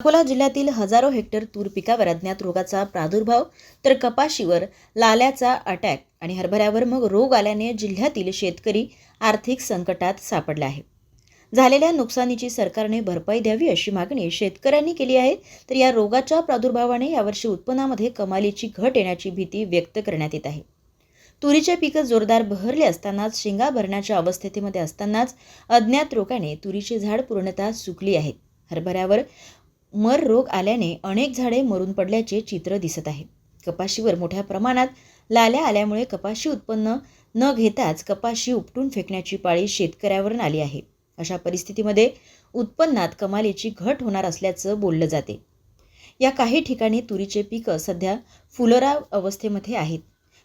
अकोला जिल्ह्यातील हजारो हेक्टर तूर पिकावर अज्ञात रोगाचा प्रादुर्भाव तर कपाशीवर लाल्याचा अटॅक आणि हरभऱ्यावर मग रोग आल्याने जिल्ह्यातील शेतकरी आर्थिक संकटात सापडला आहे झालेल्या नुकसानीची सरकारने भरपाई द्यावी अशी मागणी शेतकऱ्यांनी केली आहे तर या रोगाच्या प्रादुर्भावाने यावर्षी उत्पन्नामध्ये कमालीची घट येण्याची भीती व्यक्त करण्यात येत आहे. तुरीचे पिकं जोरदार बहरले असतानाच शेंगा भरण्याच्या अवस्थेमध्ये असतानाच अज्ञात रोगाने तुरीची झाड पूर्णतः सुकली आहेत हरभऱ्यावर मर रोग आल्याने अनेक झाडे मरून पडल्याचे चित्र दिसत आहे. कपाशीवर मोठ्या प्रमाणात लाल्या आल्यामुळे कपाशी उत्पन्न न घेताच कपाशी उपटून फेकण्याची पाळी शेतकऱ्यावर आली आहे. अशा परिस्थितीमध्ये उत्पन्नात कमालीची घट होणार असल्याचं बोललं जाते. या काही ठिकाणी तुरीचे पिकं सध्या फुलरा अवस्थेमध्ये आहेत.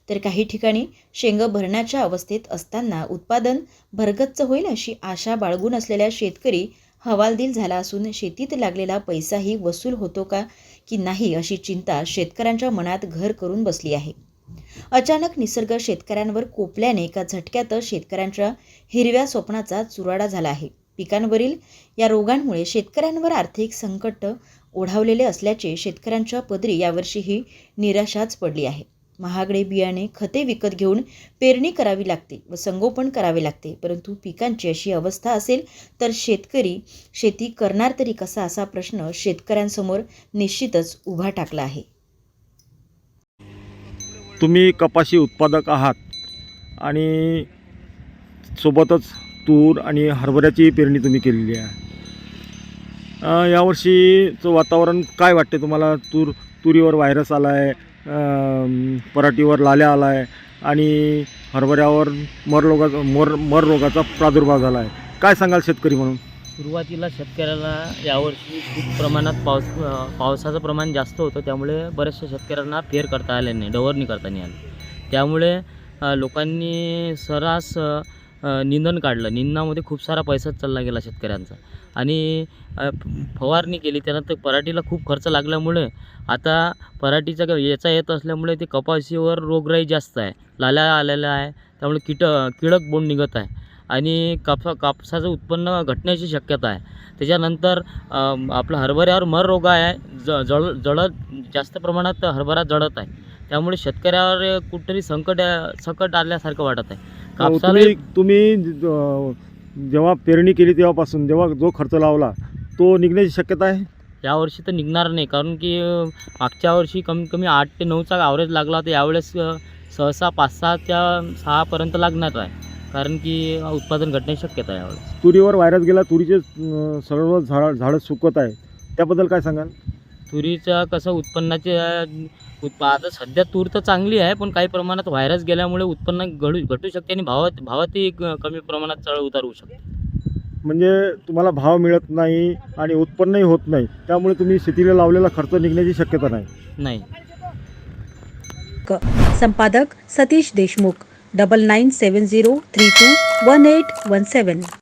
तर काही ठिकाणी शेंगं भरण्याच्या अवस्थेत असताना उत्पादन भरगच्च होईल अशी आशा बाळगून असलेल्या शेतकरी हवालदिल झाला असून शेतीत लागलेला पैसाही वसूल होतो का की नाही अशी चिंता शेतकऱ्यांच्या मनात घर करून बसली आहे. अचानक निसर्ग शेतकऱ्यांवर कोपल्याने एका झटक्यात शेतकऱ्यांच्या हिरव्या स्वप्नाचा चुराडा झाला आहे. पिकांवरील या रोगांमुळे शेतकऱ्यांवर आर्थिक संकट ओढावलेले असल्याचे शेतकऱ्यांच्या पदरी यावर्षीही निराशाच पडली आहे. महागडे बियाणे खते विकत घेऊन पेरणी करावी लागते व संगोपन करावे लागते. परंतु पिकांची अशी अवस्था असेल तर शेतकरी शेती करणार तरी कसा असा प्रश्न शेतकऱ्यांसमोर निश्चितच उभा टाकला आहे. तुम्ही कपाशी उत्पादक आहात आणि सोबतच तूर आणि हरभऱ्याची पेरणी तुम्ही केलेली आहे. यावर्षीचं वातावरण काय वाटते तुम्हाला? तूर तुरीवर व्हायरस आला आहे पराठीवर लाल्या आला आहे आणि हरभऱ्यावर मर रोगाचा मर मर रोगाचा प्रादुर्भाव झाला आहे काय सांगाल शेतकरी म्हणून? सुरुवातीला शेतकऱ्याला यावर्षी खूप प्रमाणात पाऊस पावसाचं प्रमाण जास्त होतं. त्यामुळे बऱ्याचशा शेतकऱ्यांना फेर करता आले नाही डवरणी करता नाही आली. त्यामुळे लोकांनी सरास निंदन निंदण काढलं. निंदनामध्ये खूप सारा पैसाच चालला गेला शेतकऱ्यांचा. आणि फवारणी केली. त्यानंतर पराठीला खूप खर्च लागल्यामुळे आता पराठीचा याचा येत असल्यामुळे ते कपाशीवर रोगराई जास्त आहे. लाल्या आलेल्या आहे. त्यामुळे कीट किडक बोंड निघत आहे. आणि कापसा कापसाचं उत्पन्न घटण्याची शक्यता आहे. त्याच्यानंतर आपलं हरभऱ्यावर मर रोग आहे. ज जळ जळत जास्त प्रमाणात हरभरा जळत आहे. त्यामुळे शेतकऱ्यावर कुठेतरी संकट संकट आल्यासारखं वाटत आहे. कापसाला तुम्ही तुम्ही अ, जेव्हा पेरणी केली तेव्हापासून जेव्हा जो खर्च लावला तो निघण्याची शक्यता आहे? यावर्षी तर निघणार नाही कारण की अ, मागच्या वर्षी कमीत कमी आठ ते नऊचा ॲव्हरेज लागला तर यावेळेस अ, सहसा पाच सहाच्या सहापर्यंत लागणार आहे. कारण की उत्पादन घटण्याची शक्यता आहे यावेळेस. तुरीवर व्हायरस गेला तुरीचे अं, सर्व झाड झाडं सुकत आहे. त्याबद्दल काय सांगाल? तुरीचं कसं उत्पन्नाचे उत्पा आता सध्या तूर तर चांगली आहे पण काही प्रमाणात व्हायरस गेल्यामुळे उत्पन्न घडू घटू शकते आणि भावात भावातही क- कमी प्रमाणात चढ उतार होऊ शकते. म्हणजे तुम्हाला भाव मिळत नाही आणि उत्पन्नही होत नाही त्यामुळे तुम्ही शेतीला लावलेला खर्च निघण्याची शक्यता नाही. नाही. संपादक Satish Deshmukh double nine seven zero three two one eight one seven